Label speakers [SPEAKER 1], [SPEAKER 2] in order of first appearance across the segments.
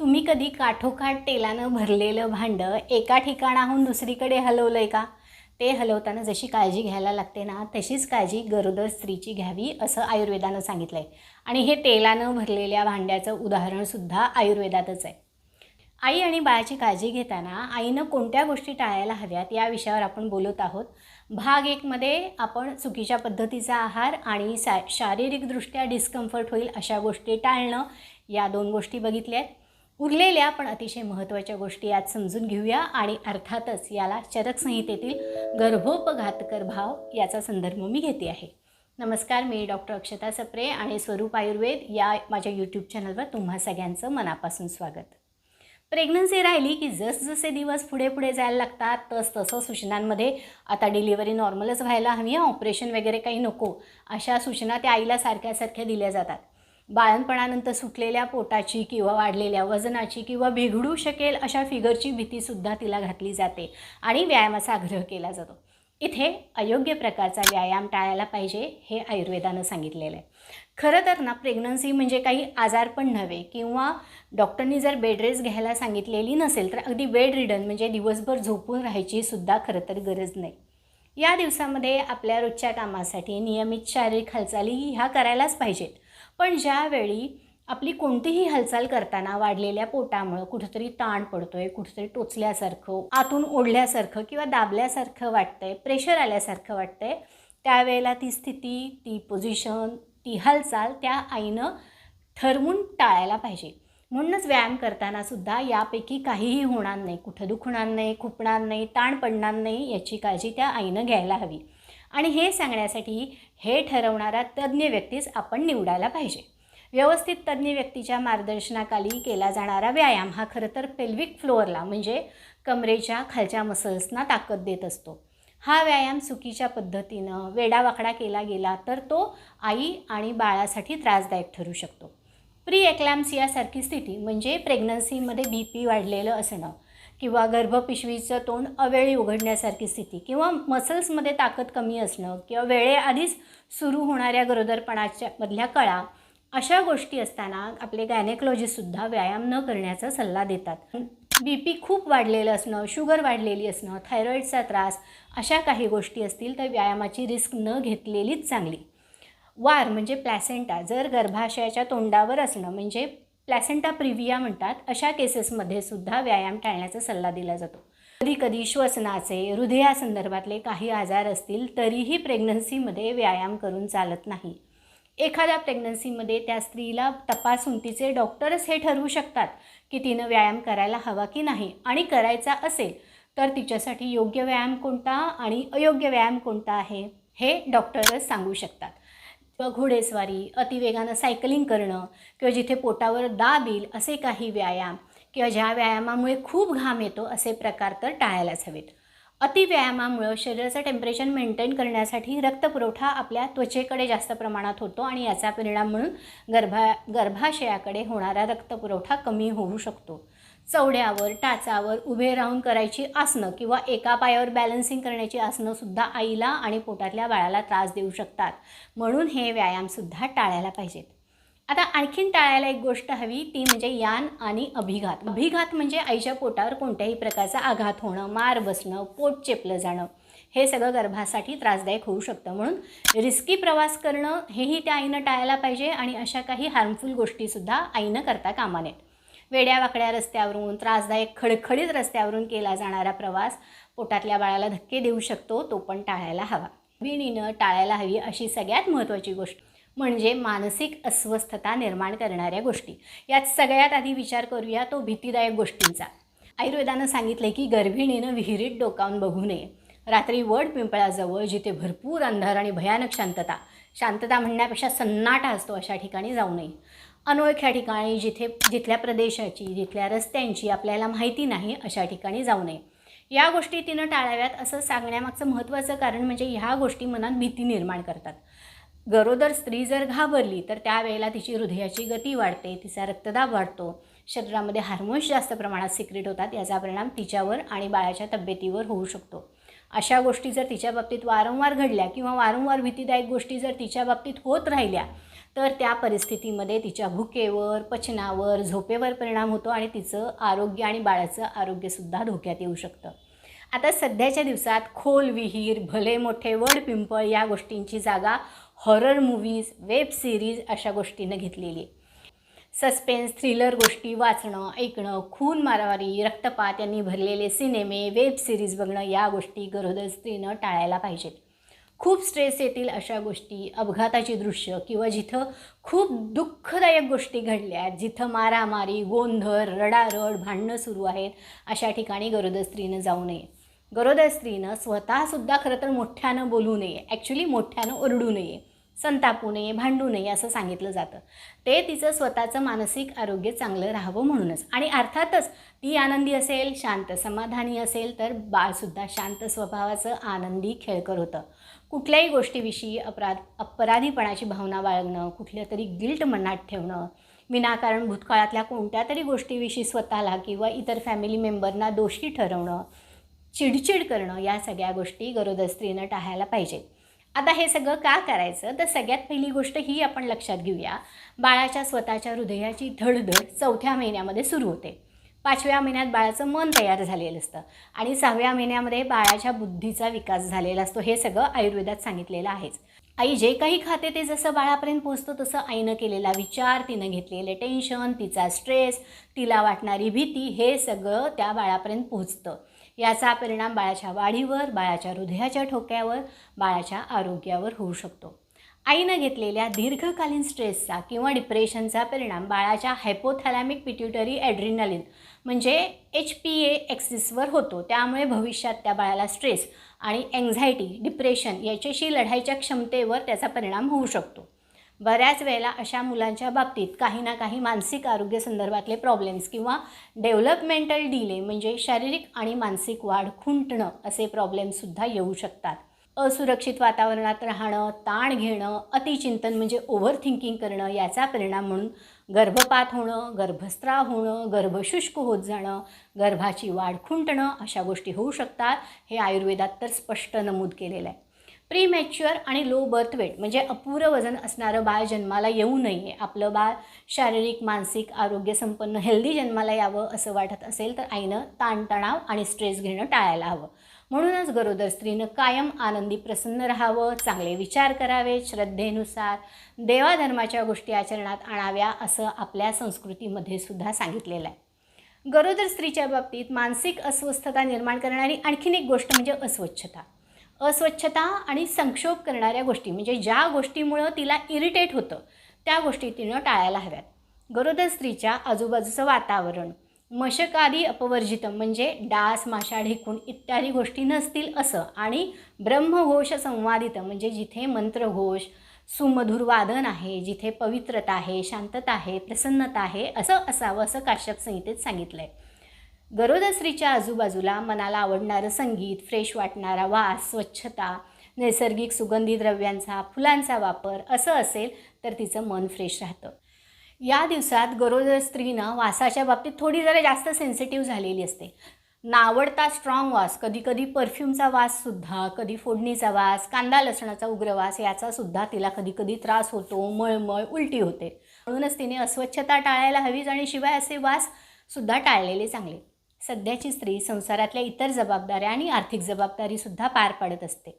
[SPEAKER 1] तुम्ही कधी काठोकाठ तेलानं भरलेलं भांडं एका ठिकाणाहून दुसरीकडे हलवलं आहे का? ते हलवताना जशी काळजी घ्यायला लागते ना तशीच काळजी गरोदर स्त्रीची घ्यावी असं आयुर्वेदानं सांगितलं आहे आणि हे तेलानं भरलेल्या भांड्याचं उदाहरणसुद्धा आयुर्वेदातच आहे. आई आणि बाळाची काळजी घेताना आईनं कोणत्या गोष्टी टाळायला हव्यात या विषयावर आपण बोलत आहोत. भाग एकमध्ये आपण चुकीच्या पद्धतीचा आहार आणि सा शारीरिकदृष्ट्या डिस्कम्फर्ट होईल अशा गोष्टी टाळणं या दोन गोष्टी बघितल्या आहेत उरलेल्या पण अतिशय महत्त्वाच्या गोष्टी यात समजून घेऊया आणि अर्थातच याला चरक संहितेतील गर्भोपघातकर भाव याचा संदर्भ मी घेते आहे. नमस्कार मी डॉक्टर अक्षता सप्रे आणि स्वरूप आयुर्वेद या माझ्या यूट्यूब चॅनलवर तुम्हा सगळ्यांचं मनापासून स्वागत. प्रेग्नन्सी राहिली की जसजसे दिवस पुढे पुढे जायला लागतात तस तसं सूचनांमध्ये आता डिलिव्हरी नॉर्मलच व्हायला हवी ऑपरेशन वगैरे काही नको अशा सूचना त्या आईला सारख्या सारख्या दिल्या जातात. बाळणपणानंतर सुटलेल्या पोटाची किंवा वाढलेल्या वजनाची किंवा बिघडू शकेल अशा फिगरची भीतीसुद्धा तिला घातली जाते आणि व्यायामाचा आग्रह केला जातो. इथे अयोग्य प्रकारचा व्यायाम टाळायला पाहिजे हे आयुर्वेदानं सांगितलेलं आहे. खरं तर ना प्रेग्नन्सी म्हणजे काही आजार पण नव्हे किंवा डॉक्टरनी जर बेड रेस्ट घ्यायला सांगितलेली नसेल तर अगदी बेड रिडन म्हणजे दिवसभर झोपून राहायची सुद्धा खरं तर गरज नाही. या दिवसामध्ये आपल्या रोजच्या कामासाठी नियमित शारीरिक हालचाली ह्या करायलाच पाहिजेत. पण ज्यावेळी आपली कोणतीही हालचाल करताना वाढलेल्या पोटामुळं कुठंतरी ताण पडतोय कुठंतरी टोचल्यासारखं आतून ओढल्यासारखं किंवा दाबल्यासारखं वाटतंय प्रेशर आल्यासारखं वाटतंय त्यावेळेला ती स्थिती ती पोझिशन ती हालचाल त्या आईनं ठरवून टाळायला पाहिजे. म्हणूनच व्यायाम करताना सुद्धा यापैकी काहीही होणार नाही. कुठं दुखणार नाही खुपणार नाही ताण पडणार नाही याची काळजी त्या आईनं घ्यायला हवी. आणि हे सांगण्यासाठी हे ठरवणारा तज्ज्ञ व्यक्तीच आपण निवडायला पाहिजे. व्यवस्थित तज्ज्ञ व्यक्तीच्या मार्गदर्शनाखाली केला जाणारा व्यायाम हा खरं तर पेल्विक फ्लोअरला म्हणजे कमरेच्या खालच्या मसल्सना ताकद देत असतो. हा व्यायाम चुकीच्या पद्धतीनं वेडावाकडा केला गेला तर तो आई आणि बाळासाठी त्रासदायक ठरू शकतो. प्री एक्लॅम्सियासारखी स्थिती म्हणजे प्रेग्नन्सीमध्ये बी पी वाढलेलं असणं किंवा गर्भपिशवीचं तोंड अवेळी उघडण्यासारखी स्थिती किंवा मसल्समध्ये ताकद कमी असणं किंवा वेळेआधीच सुरू होणाऱ्या गरोदरपणाच्या मधल्या कळा अशा गोष्टी असताना आपले गायनेकॉलॉजिस्टसुद्धा व्यायाम न करण्याचा सल्ला देतात. बी पी खूप वाढलेलं असणं शुगर वाढलेली असणं थायरॉईडचा त्रास अशा काही गोष्टी असतील तर व्यायामाची रिस्क न घेतलेलीच चांगली. वार म्हणजे प्लॅसेंटा जर गर्भाशयाच्या तोंडावर असणं म्हणजे प्लॅसेंटा प्रिव्हिया म्हणतात अशा केसेसमध्ये सुद्धा व्यायाम टाळण्याचा सल्ला दिला जातो. कधी कधी श्वसनाचे हृदयासंदर्भातले काही आजार असतील तरीही प्रेग्नन्सीमध्ये व्यायाम करून चालत नाही. एखाद्या प्रेग्नन्सीमध्ये त्या स्त्रीला तपासून तिचे डॉक्टरच हे ठरवू शकतात की तिनं व्यायाम करायला हवा की नाही. आणि करायचा असेल तर तिच्यासाठी योग्य व्यायाम कोणता आणि अयोग्य व्यायाम कोणता आहे हे डॉक्टरच सांगू शकतात. किंवा घोडेस्वारी अतिवेगानं सायकलिंग करणं किंवा जिथे पोटावर दाब येईल असे काही व्यायाम किंवा ज्या व्यायामामुळे खूप घाम येतो असे प्रकार तर टाळायलाच हवेत. अतिव्यायामामुळं शरीराचं टेम्परेचर मेंटेन करण्यासाठी रक्तपुरवठा आपल्या त्वचेकडे जास्त प्रमाणात होतो आणि याचा परिणाम म्हणून गर्भा गर्भाशयाकडे होणारा रक्तपुरवठा कमी होऊ शकतो. चवड्यावर टाचावर उभे राहून करायची आसनं किंवा एका पायावर बॅलन्सिंग करण्याची आसनंसुद्धा आईला आणि पोटातल्या बाळाला त्रास देऊ शकतात. म्हणून हे व्यायामसुद्धा टाळायला पाहिजेत. आता आणखीन टाळायला एक गोष्ट हवी ती म्हणजे यान आणि अभिघात. अभिघात म्हणजे आईच्या पोटावर कोणत्याही प्रकारचा आघात होणं मार बसणं पोट चेपलं जाणं. हे सगळं गर्भासाठी त्रासदायक होऊ शकतं. म्हणून रिस्की प्रवास करणं हेही त्या आईनं टाळायला पाहिजे आणि अशा काही हार्मफुल गोष्टीसुद्धा आईनं करता कामा नयेत. वेड्या वाकड्या रस्त्यावरून त्रासदायक खडखडीत रस्त्यावरून केला जाणारा प्रवास पोटातल्या बाळाला धक्के देऊ शकतो तो पण टाळायला हवा. विणीनं टाळायला हवी अशी सगळ्यात महत्त्वाची गोष्ट म्हणजे मानसिक अस्वस्थता निर्माण करणाऱ्या गोष्टी. यात सगळ्यात आधी विचार करूया तो भीतीदायक गोष्टींचा. आयुर्वेदानं सांगितलं की गर्भिणीनं विहिरीत डोकावून बघू नये. रात्री वड पिंपळाजवळ जिथे भरपूर अंधार आणि भयानक शांतता शांतता म्हणण्यापेक्षा सन्नाटा असतो अशा ठिकाणी जाऊ नये. अनोळख्या ठिकाणी जिथे जिथल्या प्रदेशाची जिथल्या रस्त्यांची आपल्याला माहिती नाही अशा ठिकाणी जाऊ नये. या गोष्टी तिनं टाळाव्यात असं सांगण्यामागचं महत्त्वाचं कारण म्हणजे ह्या गोष्टी मनात भीती निर्माण करतात. गरोदर स्त्री जर घाबरली तर त्यावेळेला तिची हृदयाची गती वाढते तिचा रक्तदाब वाढतो. शरीरामध्ये हार्मोन्स जास्त प्रमाणात सिक्रेट होतात याचा परिणाम तिच्यावर आणि बाळाच्या तब्येतीवर होऊ शकतो. अशा गोष्टी जर तिच्या बाबतीत वारंवार घडल्या किंवा वारंवार भीतीदायक गोष्टी जर तिच्या बाबतीत होत राहिल्या तर त्या परिस्थितीमध्ये तिच्या भुकेवर पचनावर झोपेवर परिणाम होतो आणि तिचं आरोग्य आणि बाळाचं आरोग्यसुद्धा धोक्यात येऊ शकतं. आता सध्याच्या दिवसात खोल विहीर भले मोठे वड पिंपळ या गोष्टींची जागा हॉरर मूव्हीज वेब सिरीज अशा गोष्टीनं घेतलेली आहे. सस्पेन्स थ्रिलर गोष्टी वाचणं ऐकणं खून मारामारी रक्तपात यांनी भरलेले सिनेमे वेब सिरीज बघणं या गोष्टी गरोदर स्त्रीनं टाळायला पाहिजेत. खूप स्ट्रेस येतील अशा गोष्टी अपघाताची दृश्य किंवा जिथं खूप दुःखदायक गोष्टी घडल्या आहेत जिथं मारामारी गोंधळ रडारड भांडणं सुरू आहेत अशा ठिकाणी गरोदर स्त्रीनं जाऊ नये. गरोदर स्त्रीनं स्वतःसुद्धा खरं तर मोठ्यानं बोलू नये ॲक्च्युली मोठ्यानं ओरडू नये संतापू नये भांडू नये असं सांगितलं जातं. ते तिचं स्वतःचं मानसिक आरोग्य चांगलं राहावं म्हणूनच. आणि अर्थातच ती आनंदी असेल शांत समाधानी असेल तर बाळसुद्धा शांत स्वभावाचं आनंदी खेळकर होतं. कुठल्याही गोष्टीविषयी अपराध अपराधीपणाची भावना बाळगणं कुठल्या तरी गिल्ट मनात ठेवणं विनाकारण भूतकाळातल्या कोणत्या तरी गोष्टीविषयी स्वतःला किंवा इतर फॅमिली मेंबरना दोषी ठरवणं चिडचिड करणं या सगळ्या गोष्टी गरोदर स्त्रीनं टाळायला पाहिजेत आता हे सगळं का करायचं? तर सगळ्यात पहिली गोष्ट ही आपण लक्षात घेऊया. बाळाच्या स्वतःच्या हृदयाची धडधड चौथ्या महिन्यामध्ये सुरू होते. पाचव्या महिन्यात बाळाचं मन तयार झालेलं असतं. आणि सहाव्या महिन्यामध्ये बाळाच्या बुद्धीचा विकास झालेला असतो. हे सगळं आयुर्वेदात सांगितलेलं आहेच. आई जे काही खाते ते जसं बाळापर्यंत पोहोचतो तसं आईनं केलेला विचार तिनं घेतलेले टेन्शन तिचा स्ट्रेस तिला वाटणारी भीती हे सगळं त्या बाळापर्यंत पोहोचतं. याचा परिणाम बाळाच्या वाढीवर बाळाच्या हृदयाच्या ठोक्यावर बाळाच्या आरोग्यावर होऊ शकतो. आईनं घेतलेल्या दीर्घकालीन स्ट्रेसचा किंवा डिप्रेशनचा परिणाम बाळाच्या हायपोथॅलॅमिक पिट्युटरी ॲड्रिनलिन म्हणजे एच पी ए एक्सिसवर होतो. त्यामुळे भविष्यात त्या बाळाला स्ट्रेस आणि एन्झायटी डिप्रेशन याच्याशी लढाईच्या क्षमतेवर त्याचा परिणाम होऊ शकतो. बऱ्याच वेळेला अशा मुलांच्या बाबतीत काही ना काही मानसिक आरोग्य संदर्भातले प्रॉब्लेम्स किंवा डेव्हलपमेंटल डिले म्हणजे शारीरिक आणि मानसिक वाढ खुंटणं असे प्रॉब्लेमसुद्धा येऊ शकतात. असुरक्षित वातावरणात राहणं ताण घेणं अतिचिंतन म्हणजे ओव्हर थिंकिंग करणं याचा परिणाम म्हणून गर्भपात होणं गर्भस्त्राव होणं गर्भशुष्क होत जाणं गर्भाची वाढ खुंटणं अशा गोष्टी होऊ शकतात. हे आयुर्वेदात तर स्पष्ट नमूद केलेलं आहे. प्रीमॅच्युअर आणि लो बर्थ वेट म्हणजे अपुरं वजन असणारं बाळ जन्माला येऊ नये. आपलं बाळ शारीरिक मानसिक आरोग्य संपन्न हेल्दी जन्माला यावं असं वाटत असेल तर आईनं ताणतणाव आणि स्ट्रेस घेणं टाळायला हवं. म्हणूनच गरोदर स्त्रीनं कायम आनंदी प्रसन्न राहावं चांगले विचार करावे श्रद्धेनुसार देवाधर्माच्या गोष्टी आचरणात आणाव्या असं आपल्या संस्कृतीमध्ये सुद्धा सांगितलेलं आहे. गरोदर स्त्रीच्या बाबतीत मानसिक अस्वस्थता निर्माण करणारी आणखीन एक गोष्ट म्हणजे अस्वच्छता. अस्वच्छता आणि संक्षोभ करणाऱ्या गोष्टी म्हणजे ज्या गोष्टीमुळं तिला इरिटेट होतं त्या गोष्टी तिनं टाळायला हव्यात. गरोदर स्त्रीच्या आजूबाजूचं वातावरण मशकादी अपवर्जितम म्हणजे डास माशा ढेकून इत्यादी गोष्टी नसतील असं आणि ब्रह्मघोष संवादित म्हणजे जिथे मंत्रघोष सुमधुर वादन आहे जिथे पवित्रता आहे शांतता आहे प्रसन्नता आहे असं असावं असं काश्यप संहितेत सांगितलं आहे गरोदरस्त्रीच्या आजूबाजूला मनाला आवडणारं संगीत फ्रेश वाटणारा वास स्वच्छता नैसर्गिक सुगंधी द्रव्यांचा फुलांचा वापर असं असेल तर तिचं मन फ्रेश राहतं. या दिवसात गरोदर स्त्रीनं वासाच्या बाबतीत थोडी जरा जास्त सेन्सिटिव्ह झालेली असते. नावडता स्ट्रॉंग वास कधी कधी परफ्यूमचा वाससुद्धा कधी फोडणीचा वास कांदा लसणाचा उग्र वास याचासुद्धा तिला कधी कधी त्रास होतो मळमळ उलटी होते. म्हणूनच तिने अस्वच्छता टाळायला हवीच आणि शिवाय असे वाससुद्धा टाळलेले चांगले. सध्याची स्त्री संसारातल्या इतर जबाबदाऱ्या आणि आर्थिक जबाबदारीसुद्धा पार पाडत असते.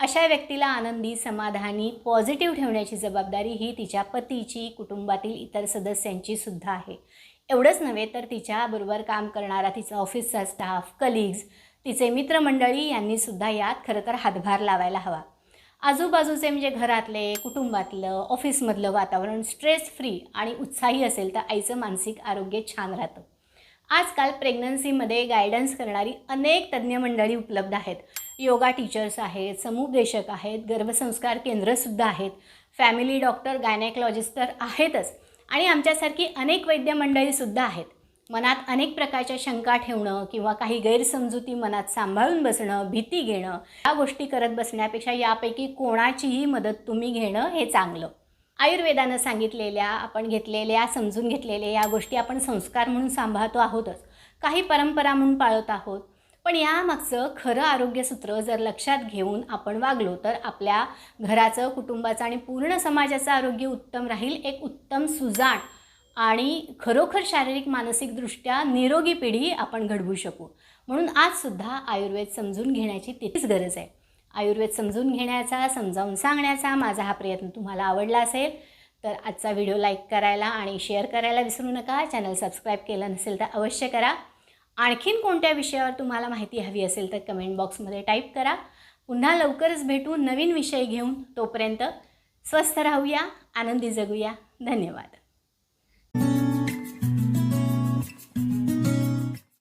[SPEAKER 1] अशा व्यक्तीला आनंदी समाधानी पॉझिटिव्ह ठेवण्याची जबाबदारी ही तिच्या पतीची कुटुंबातील इतर सदस्यांची सुद्धा आहे. एवढंच नव्हे तर तिच्याबरोबर काम करणारा तिचा ऑफिसचा स्टाफ कलिग्ज तिचे मित्रमंडळी यांनीसुद्धा यात खरं तर हातभार लावायला हवा. आजूबाजूचे म्हणजे घरातले कुटुंबातलं ऑफिसमधलं वातावरण स्ट्रेस फ्री आणि उत्साही असेल तर आईचं मानसिक आरोग्य छान राहतं. आजकाल प्रेग्नन्सीमध्ये गायडन्स करणारी अनेक तज्ज्ञ मंडळी उपलब्ध आहेत. योगा टीचर्स आहेत समुपदेशक आहेत गर्भसंस्कार केंद्रसुद्धा आहेत. फॅमिली डॉक्टर गायनेकॉलॉजिस्ट तर आहेतच. आणि आमच्यासारखी अनेक वैद्य मंडळीसुद्धा आहेत. मनात अनेक प्रकारच्या शंका ठेवणं किंवा काही गैरसमजुती मनात सांभाळून बसणं भीती घेणं या गोष्टी करत बसण्यापेक्षा यापैकी कोणाचीही मदत तुम्ही घेणं हे चांगलं. आयुर्वेदानं सांगितलेल्या आपण घेतलेल्या समजून घेतलेल्या या गोष्टी आपण संस्कार म्हणून सांभाळतो आहोतच. काही परंपरा म्हणून पाळत आहोत. पण यामागचं खरं आरोग्यसूत्र जर लक्षात घेऊन आपण वागलो तर आपल्या घराचं कुटुंबाचं आणि पूर्ण समाजाचं आरोग्य उत्तम राहील एक उत्तम सुजाण आणि खरोखर शारीरिक मानसिकदृष्ट्या निरोगी पिढी आपण घडवू शकू. म्हणून आजसुद्धा आयुर्वेद समजून घेण्याची तितकीच गरज आहे. आयुर्वेद समजून घेण्याचा समजावून सांगण्याचा माझा हा प्रयत्न तुम्हाला आवडला असेल तर आजचा व्हिडिओ लाईक करायला आणि शेअर करायला विसरू नका. चॅनल सबस्क्राईब केलं नसेल तर अवश्य करा. आणखीन कोणत्या विषयावर तुम्हाला माहिती हवी असेल तर कमेंट बॉक्समध्ये टाईप करा. पुन्हा लवकरच भेटू नवीन विषय घेऊन. तोपर्यंत स्वस्थ राहूया आनंदी जगूया. धन्यवाद.